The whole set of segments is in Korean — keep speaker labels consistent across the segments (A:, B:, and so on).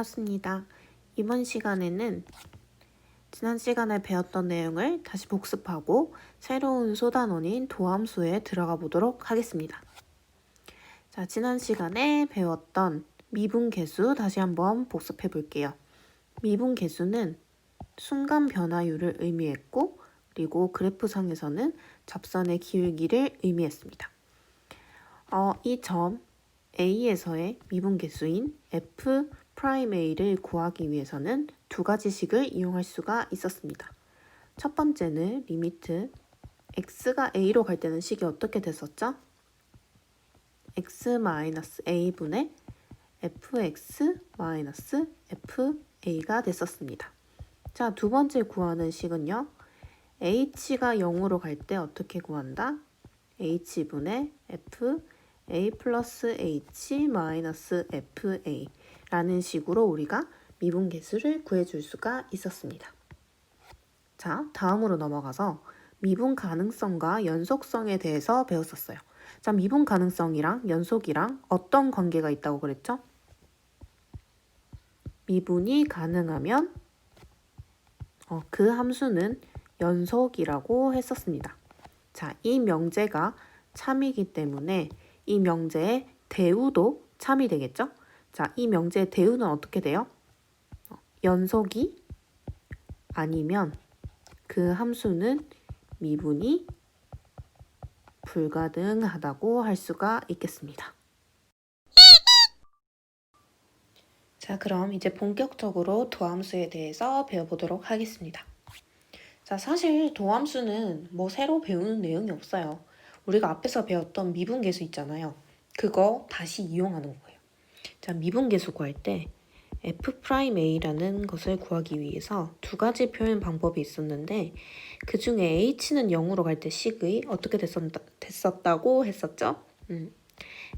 A: 반갑습니다. 이번 시간에는 지난 시간에 배웠던 내용을 다시 복습하고 새로운 소단원인 도함수에 들어가 보도록 하겠습니다. 자, 지난 시간에 배웠던 미분계수 다시 한번 복습해 볼게요. 미분계수는 순간 변화율을 의미했고 그리고 그래프상에서는 접선의 기울기를 의미했습니다. 어, 이점 A에서의 미분계수인 f 프라임 A를 구하기 위해서는 두 가지 식을 이용할 수가 있었습니다. 첫 번째는 리미트 x가 a로 갈 때는 식이 어떻게 됐었죠? x-a분의 fx-fa가 됐었습니다. 자, 두 번째 구하는 식은요. h가 0으로 갈 때 어떻게 구한다? h분의 f a 플러스 h 마이너스 fa 라는 식으로 우리가 미분 계수를 구해줄 수가 있었습니다. 자, 다음으로 넘어가서 미분 가능성과 연속성에 대해서 배웠었어요. 자, 미분 가능성이랑 연속이랑 어떤 관계가 있다고 그랬죠? 미분이 가능하면 어, 그 함수는 연속이라고 했었습니다. 자, 이 명제가 참이기 때문에 이 명제의 대우도 참이 되겠죠? 자, 이 명제의 대우는 어떻게 돼요? 어, 연속이 아니면 그 함수는 미분이 불가능하다고 할 수가 있겠습니다. 자, 그럼 이제 본격적으로 도함수에 대해서 배워보도록 하겠습니다. 자, 사실 도함수는 뭐 새로 배우는 내용이 없어요. 우리가 앞에서 배웠던 미분계수 있잖아요. 그거 다시 이용하는 거예요. 자, 미분계수 구할 때 f'a라는 것을 구하기 위해서 두 가지 표현 방법이 있었는데 그 중에 h는 0으로 갈 때 식의 어떻게 됐었다, 됐었다 고 했었죠? 음.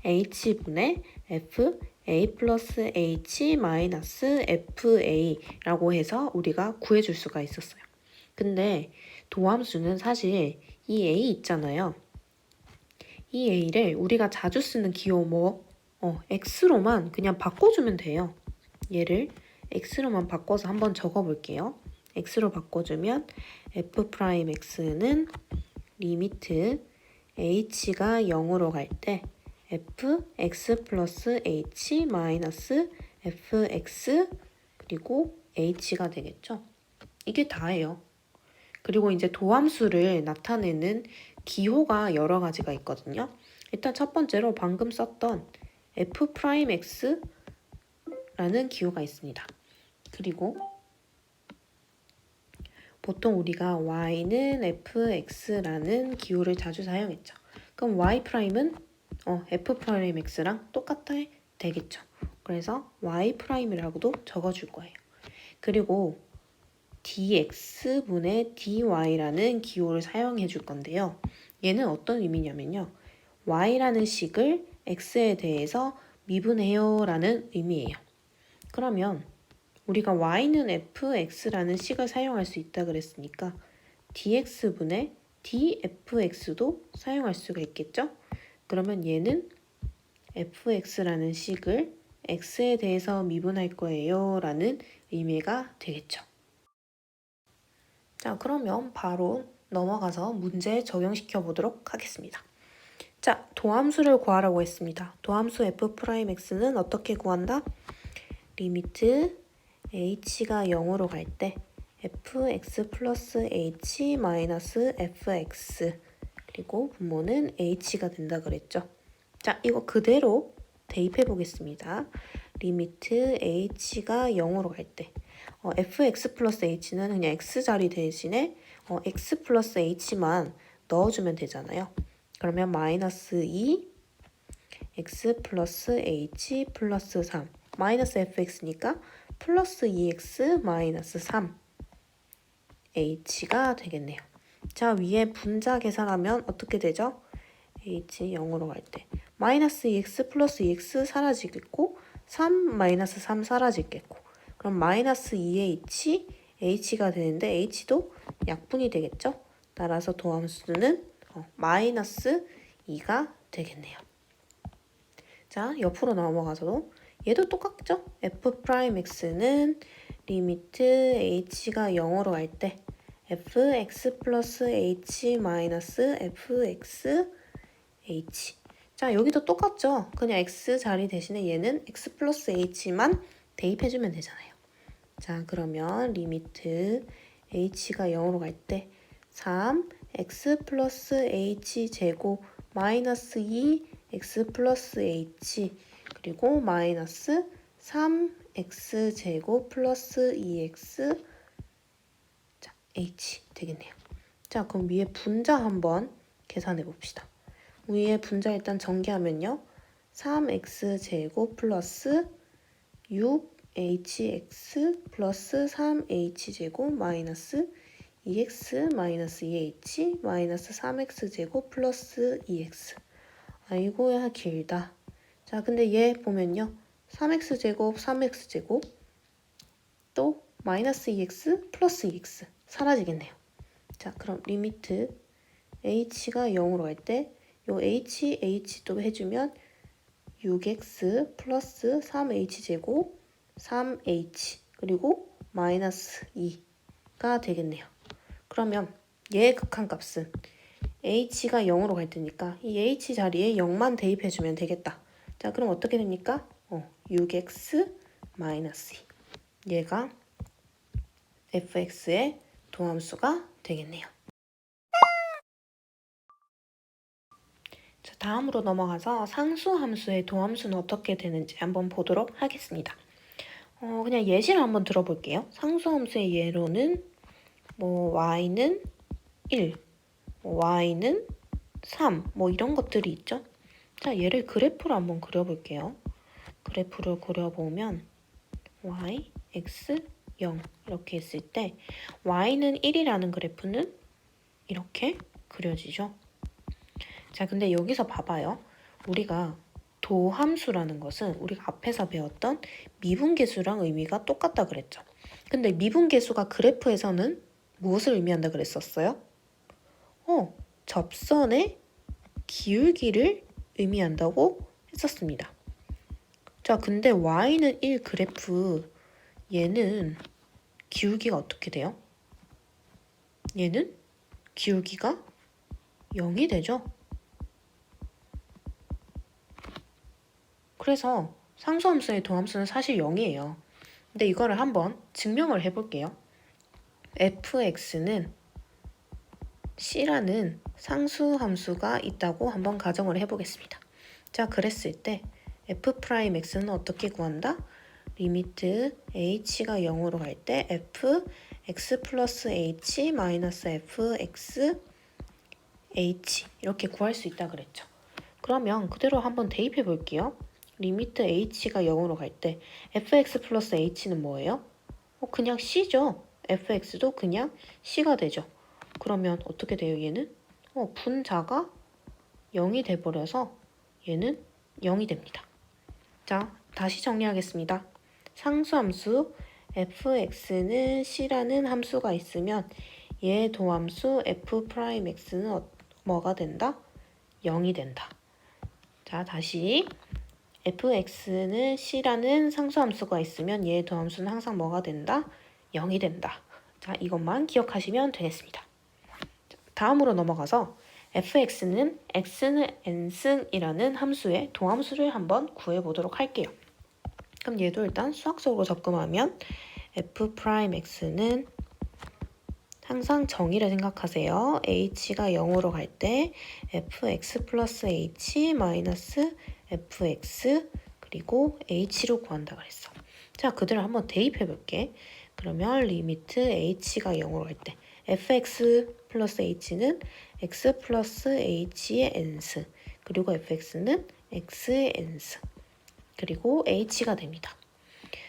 A: h분의 f a 플러스 h 마이너스 fa라고 해서 우리가 구해줄 수가 있었어요. 근데 도함수는 사실 이 a 있잖아요. 이 a를 우리가 자주 쓰는 기호 뭐 어, x로만 그냥 바꿔주면 돼요. 얘를 x로만 바꿔서 한번 적어볼게요. x로 바꿔주면 f'x는 리미트 h가 0으로 갈 때 fx 플러스 h 마이너스 fx 그리고 h가 되겠죠. 이게 다예요. 그리고 이제 도함수를 나타내는 기호가 여러 가지가 있거든요. 일단 첫 번째로 방금 썼던 f'x라는 기호가 있습니다. 그리고 보통 우리가 y는 fx라는 기호를 자주 사용했죠. 그럼 y'은 어, f'x랑 똑같아 되겠죠. 그래서 y'이라고도 적어줄 거예요. 그리고 dx분의 dy라는 기호를 사용해 줄 건데요. 얘는 어떤 의미냐면요. y라는 식을 x에 대해서 미분해요 라는 의미예요. 그러면 우리가 y는 fx라는 식을 사용할 수 있다 그랬으니까 dx분의 dfx도 사용할 수가 있겠죠? 그러면 얘는 fx라는 식을 x에 대해서 미분할 거예요 라는 의미가 되겠죠. 자, 그러면 바로 넘어가서 문제 적용시켜 보도록 하겠습니다. 자, 도함수를 구하라고 했습니다. 도함수 f'x는 어떻게 구한다? 리미트 h가 0으로 갈 때 fx 플러스 h 마이너스 fx 그리고 분모는 h가 된다 그랬죠. 자, 이거 그대로 대입해 보겠습니다. 리미트 h가 0으로 갈때 어, fx 플러스 h는 그냥 x자리 대신에 어, x 플러스 h만 넣어주면 되잖아요. 그러면 마이너스 2 x 플러스 h 플러스 3 마이너스 fx니까 플러스 2x 마이너스 3 h가 되겠네요. 자 위에 분자 계산하면 어떻게 되죠? h 0으로 갈 때 마이너스 2x 플러스 2x 사라지겠고 3 마이너스 3 사라지겠고 그럼 마이너스 2h h가 되는데 h도 약분이 되겠죠? 따라서 도함수는 어, 마이너스 2가 되겠네요. 자, 옆으로 넘어가서도 얘도 똑같죠? f 프라임 x는 리미트 h가 0으로 갈 때 fx 플러스 h 마이너스 fx h 자 여기도 똑같죠? 그냥 x 자리 대신에 얘는 x 플러스 h만 대입해주면 되잖아요. 자 그러면 리미트 h가 0으로 갈 때 3 x 플러스 h 제곱 마이너스 2 x 플러스 h 그리고 마이너스 3x 제곱 플러스 2x 자 h 되겠네요. 자 그럼 위에 분자 한번 계산해 봅시다. 위에 분자 일단 전개하면요. 3x 제곱 플러스 6hx 플러스 3h 제곱 마이너스 2x 마이너스 2h 마이너스 3x 제곱 플러스 2x 아이고야 길다. 자 근데 얘 보면요. 3x 제곱 3x 제곱 또 마이너스 2x 플러스 2x 사라지겠네요. 자 그럼 리미트 h가 0으로 갈 때 요 h, h 또 해주면 6x 플러스 3h 제곱 3h 그리고 마이너스 2가 되겠네요. 그러면 얘의 극한값은 h가 0으로 갈 테니까 이 h 자리에 0만 대입해 주면 되겠다. 자 그럼 어떻게 됩니까? 어, 6x 마이너스 2 얘가 fx의 도함수가 되겠네요. 자, 다음으로 넘어가서 상수함수의 도함수는 어떻게 되는지 한번 보도록 하겠습니다. 어, 그냥 예시를 한번 들어볼게요. 상수함수의 예로는 뭐 y는 1, 뭐 y는 3, 뭐 이런 것들이 있죠. 자, 얘를 그래프로 한번 그려볼게요. 그래프를 그려보면 y, x, 0 이렇게 했을 때 y는 1이라는 그래프는 이렇게 그려지죠. 자, 근데 여기서 봐봐요. 우리가 도함수라는 것은 우리가 앞에서 배웠던 미분계수랑 의미가 똑같다 그랬죠. 근데 미분계수가 그래프에서는 무엇을 의미한다 그랬었어요? 어, 접선의 기울기를 의미한다고 했었습니다. 자, 근데 y는 1 그래프 얘는 기울기가 어떻게 돼요? 얘는 기울기가 0이 되죠. 그래서 상수함수의 도함수는 사실 0이에요. 근데 이거를 한번 증명을 해볼게요. Fx는 c라는 상수 함수가 있다고 한번 가정을 해보겠습니다. 자, 그랬을 때 f'x는 어떻게 구한다? 리미트 h가 0으로 갈 때 f x 플러스 h 마이너스 f x h 이렇게 구할 수 있다 그랬죠. 그러면 그대로 한번 대입해 볼게요. 리미트 h가 0으로 갈 때 fx 플러스 h는 뭐예요? 어, 그냥 c죠. Fx도 그냥 c가 되죠. 그러면 어떻게 돼요 얘는? 어, 분자가 0이 돼버려서 얘는 0이 됩니다. 자, 다시 정리하겠습니다. 상수함수 fx는 c라는 함수가 있으면 얘 도함수 f'x는 어, 뭐가 된다? 0이 된다. 자, 다시 fx는 c라는 상수함수가 있으면 얘 도함수는 항상 뭐가 된다? 0이 된다. 자, 이것만 기억하시면 되겠습니다. 다음으로 넘어가서 fx는 x는 n승이라는 함수의 도함수를 한번 구해 보도록 할게요. 그럼 얘도 일단 수학적으로 접근하면 f'x는 항상 정의를 생각하세요. h가 0으로 갈 때 fx 플러스 h 마이너스 fx 그리고 h로 구한다 그랬어. 자, 그들을 한번 대입해 볼게. 그러면 리미트 h가 0으로 갈 때 fx 플러스 h는 x 플러스 h의 n승 그리고 fx는 x의 n승 그리고 h가 됩니다.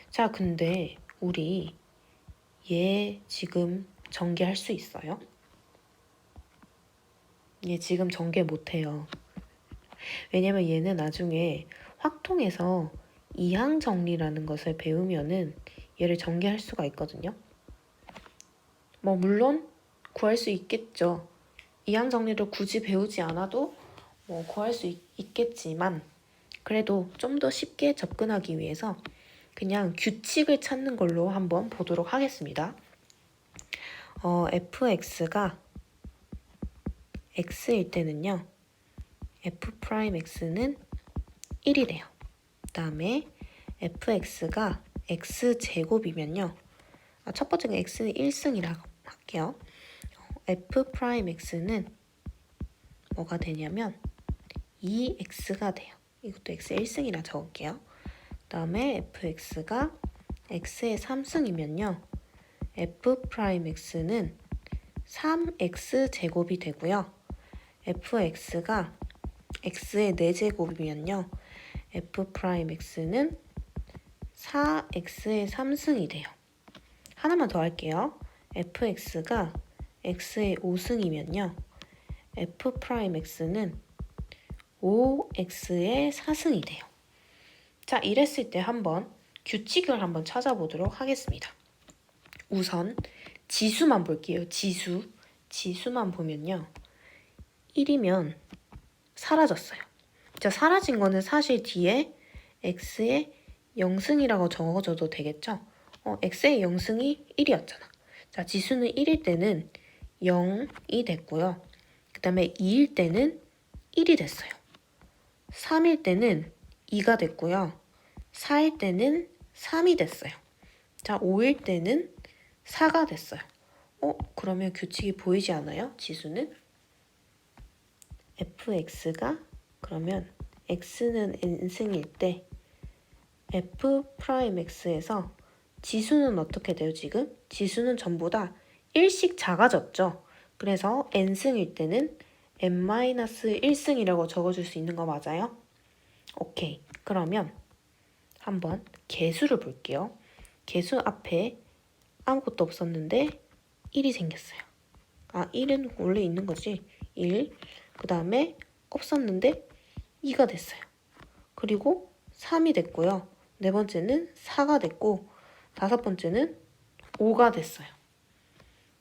A: 자, 근데 우리 얘 지금 전개할 수 있어요? 얘 지금 전개 못해요. 왜냐면 얘는 나중에 확통에서 이항 정리라는 것을 배우면은 얘를 전개할 수가 있거든요. 뭐 물론 구할 수 있겠죠. 이항 정리를 굳이 배우지 않아도 뭐 구할 수 있, 있겠지만 그래도 좀 더 쉽게 접근하기 위해서 그냥 규칙을 찾는 걸로 한번 보도록 하겠습니다. 어, fx가 x일 때는요. f 프라임 x는 1이래요. 그 다음에 fx가 x 제곱이면요. 아, 첫 번째가 x는 1승이라고 할게요. 어, f 프라임 x는 뭐가 되냐면 2x가 돼요. 이것도 x 1승이라 적을게요. 그 다음에 fx가 x의 3승이면요. f 프라임 x는 3x 제곱이 되고요. fx가 x의 4제곱이면요. f 프라임 x는 4x의 3승이 돼요. 하나만 더 할게요. fx가 x의 5승이면요. f 프라임 x는 5x의 4승이 돼요. 자, 이랬을 때 한번 규칙을 한번 찾아보도록 하겠습니다. 우선 지수만 볼게요. 지수. 지수만 보면요. 1이면 사라졌어요. 자, 사라진 거는 사실 뒤에 x의 0승이라고 적어줘도 되겠죠? 어, x의 0승이 1이었잖아. 자, 지수는 1일 때는 0이 됐고요. 그 다음에 2일 때는 1이 됐어요. 3일 때는 2가 됐고요. 4일 때는 3이 됐어요. 자, 5일 때는 4가 됐어요. 어, 그러면 규칙이 보이지 않아요? 지수는? fx가 그러면 x는 n승일 때 f 프라임 x에서 지수는 어떻게 돼요, 지금? 지수는 전부 다 1씩 작아졌죠. 그래서 n승일 때는 n-1승이라고 적어줄 수 있는 거 맞아요? 오케이. 그러면 한번 개수를 볼게요. 개수 앞에 아무것도 없었는데 1이 생겼어요. 아, 1은 원래 있는 거지. 1. 그 다음에 없었는데 2가 됐어요. 그리고 3이 됐고요. 네 번째는 4가 됐고, 다섯 번째는 5가 됐어요.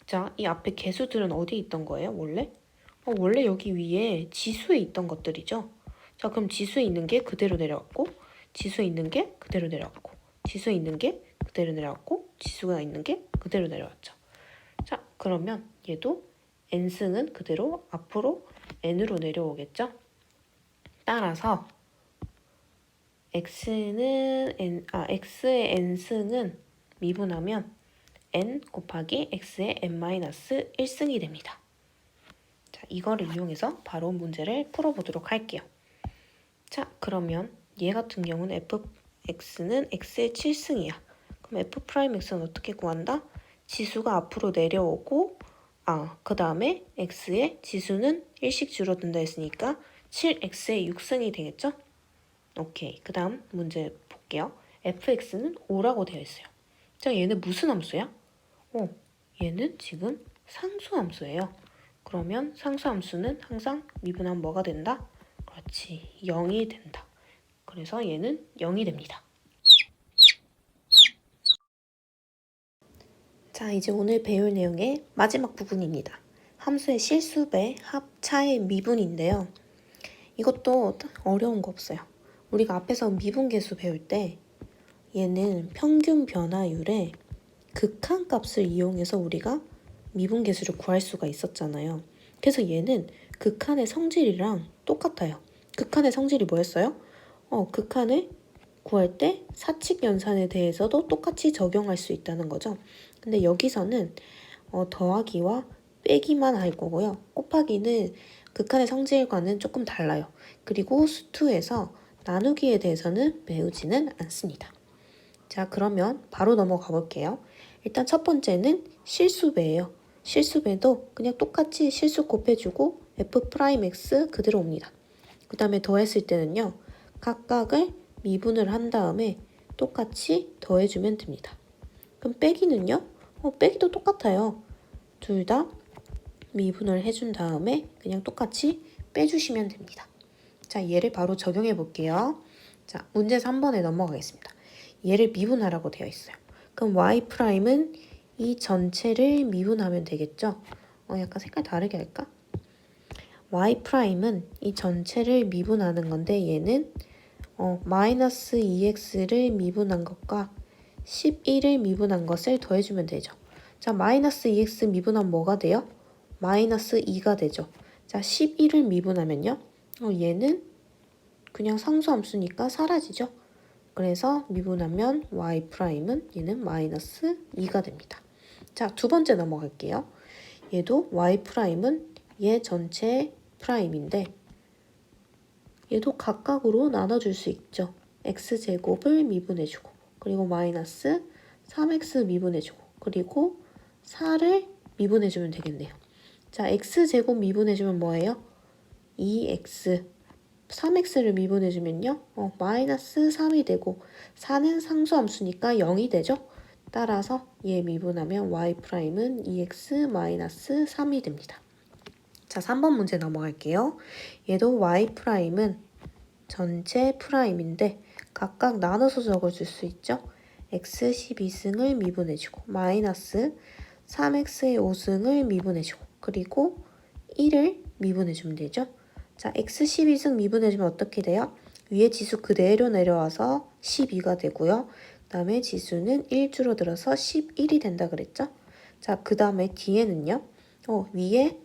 A: 자, 이 앞에 개수들은 어디 있던 거예요, 원래? 어, 원래 여기 위에 지수에 있던 것들이죠. 자, 그럼 지수에 있는 게 그대로 내려왔고, 지수에 있는 게 그대로 내려왔고, 지수에 있는 게 그대로 내려왔고, 지수가 있는 게 그대로 내려왔죠. 자, 그러면 얘도 n승은 그대로 앞으로 n으로 내려오겠죠? 따라서 x는 n, 아, x의 n승은 미분하면 n 곱하기 x의 n-1승이 됩니다. 자, 이거를 이용해서 바로 문제를 풀어 보도록 할게요. 자, 그러면 얘 같은 경우는 fx는 x의 7승이야. 그럼 f 프라임 x는 어떻게 구한다? 지수가 앞으로 내려오고 아, 그 다음에 x의 지수는 1씩 줄어든다 했으니까 7x의 6승이 되겠죠? 오케이. 그 다음 문제 볼게요. fx는 5라고 되어 있어요. 자, 얘는 무슨 함수야? 어, 얘는 지금 상수함수예요. 그러면 상수함수는 항상 미분하면 뭐가 된다? 그렇지. 0이 된다. 그래서 얘는 0이 됩니다. 자, 이제 오늘 배울 내용의 마지막 부분입니다. 함수의 실수 배 합 차의 미분인데요. 이것도 어려운 거 없어요. 우리가 앞에서 미분계수 배울 때 얘는 평균 변화율의 극한값을 이용해서 우리가 미분계수를 구할 수가 있었잖아요. 그래서 얘는 극한의 성질이랑 똑같아요. 극한의 성질이 뭐였어요? 어, 극한을 구할 때 사칙 연산에 대해서도 똑같이 적용할 수 있다는 거죠. 근데 여기서는 어, 더하기와 빼기만 할 거고요. 곱하기는 극한의 성질과는 조금 달라요. 그리고 수투에서 나누기에 대해서는 배우지는 않습니다. 자, 그러면 바로 넘어가 볼게요. 일단 첫 번째는 실수배예요. 실수배도 그냥 똑같이 실수 곱해주고 f 프라임 x 그대로 옵니다. 그 다음에 더했을 때는요. 각각을 미분을 한 다음에 똑같이 더해주면 됩니다. 그럼 빼기는요? 어, 빼기도 똑같아요. 둘 다 미분을 해준 다음에 그냥 똑같이 빼주시면 됩니다. 자, 얘를 바로 적용해 볼게요. 자, 문제 3번에 넘어가겠습니다. 얘를 미분하라고 되어 있어요. 그럼 y 프라임은 이 전체를 미분하면 되겠죠? 어, 약간 색깔 다르게 할까? y 프라임은 이 전체를 미분하는 건데 얘는 어, 마이너스 2x를 미분한 것과 11을 미분한 것을 더해주면 되죠. 자, 마이너스 2x 미분하면 뭐가 돼요? 마이너스 2가 되죠. 자, 11을 미분하면요. 어, 얘는 그냥 상수함수니까 사라지죠. 그래서 미분하면 y 프라임은 얘는 마이너스 2가 됩니다. 자, 두 번째 넘어갈게요. 얘도 y 프라임은 얘 전체 프라임인데 얘도 각각으로 나눠줄 수 있죠. x제곱을 미분해주고 그리고 마이너스 3x 미분해주고 그리고 4를 미분해주면 되겠네요. 자, x제곱 미분해주면 뭐예요? 2x 3x를 미분해주면요. 어, 마이너스 3이 되고 4는 상수함수니까 0이 되죠. 따라서 얘 미분하면 y 프라임은 2x 마이너스 3이 됩니다. 자, 3번 문제 넘어갈게요. 얘도 y 프라임은 전체 프라임인데 각각 나눠서 적어줄 수 있죠. x 12승을 미분해주고 마이너스 3x의 5승을 미분해주고 그리고 1을 미분해주면 되죠. 자, x 12승 미분해주면 어떻게 돼요? 위에 지수 그대로 내려와서 12가 되고요. 그 다음에 지수는 1 줄어들어서 11이 된다 그랬죠? 자, 그 다음에 뒤에는요. 어, 위에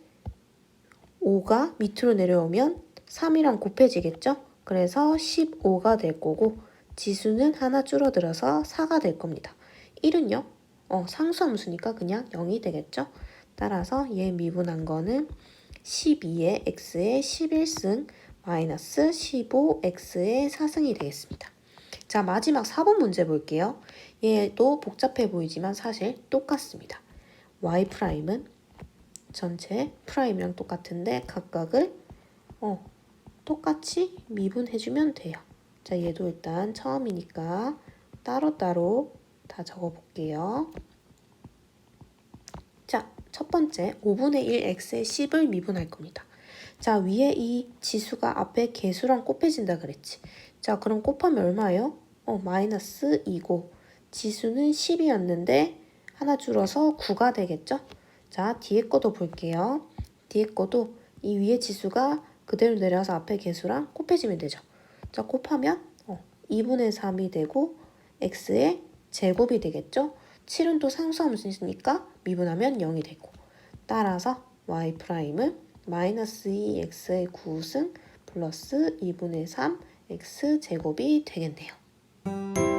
A: 5가 밑으로 내려오면 3이랑 곱해지겠죠? 그래서 15가 될 거고 지수는 하나 줄어들어서 4가 될 겁니다. 1은요? 어, 상수함수니까 그냥 0이 되겠죠? 따라서 얘 미분한 거는 12의 x의 11승 마이너스 15x의 4승이 되겠습니다. 자, 마지막 4번 문제 볼게요. 얘도 복잡해 보이지만 사실 똑같습니다. y 프라임은 전체 프라임이랑 똑같은데 각각을 어, 똑같이 미분해주면 돼요. 자, 얘도 일단 처음이니까 따로따로 다 적어볼게요. 자, 첫 번째 5분의 1 x의 10을 미분할 겁니다. 자, 위에 이 지수가 앞에 개수랑 곱해진다 그랬지. 자, 그럼 곱하면 얼마예요? 어, 마이너스 2고 지수는 10이었는데 하나 줄어서 9가 되겠죠? 자, 뒤에 거도 볼게요. 뒤에 거도 이 위에 지수가 그대로 내려와서 앞에 개수랑 곱해지면 되죠. 자, 곱하면 어, 2분의 3이 되고 x의 제곱이 되겠죠? 7은 또 상수함수니까 미분하면 0이 되고 따라서 y 프라임은 마이너스 2x의 9승 플러스 2분의 3 x 제곱이 되겠네요.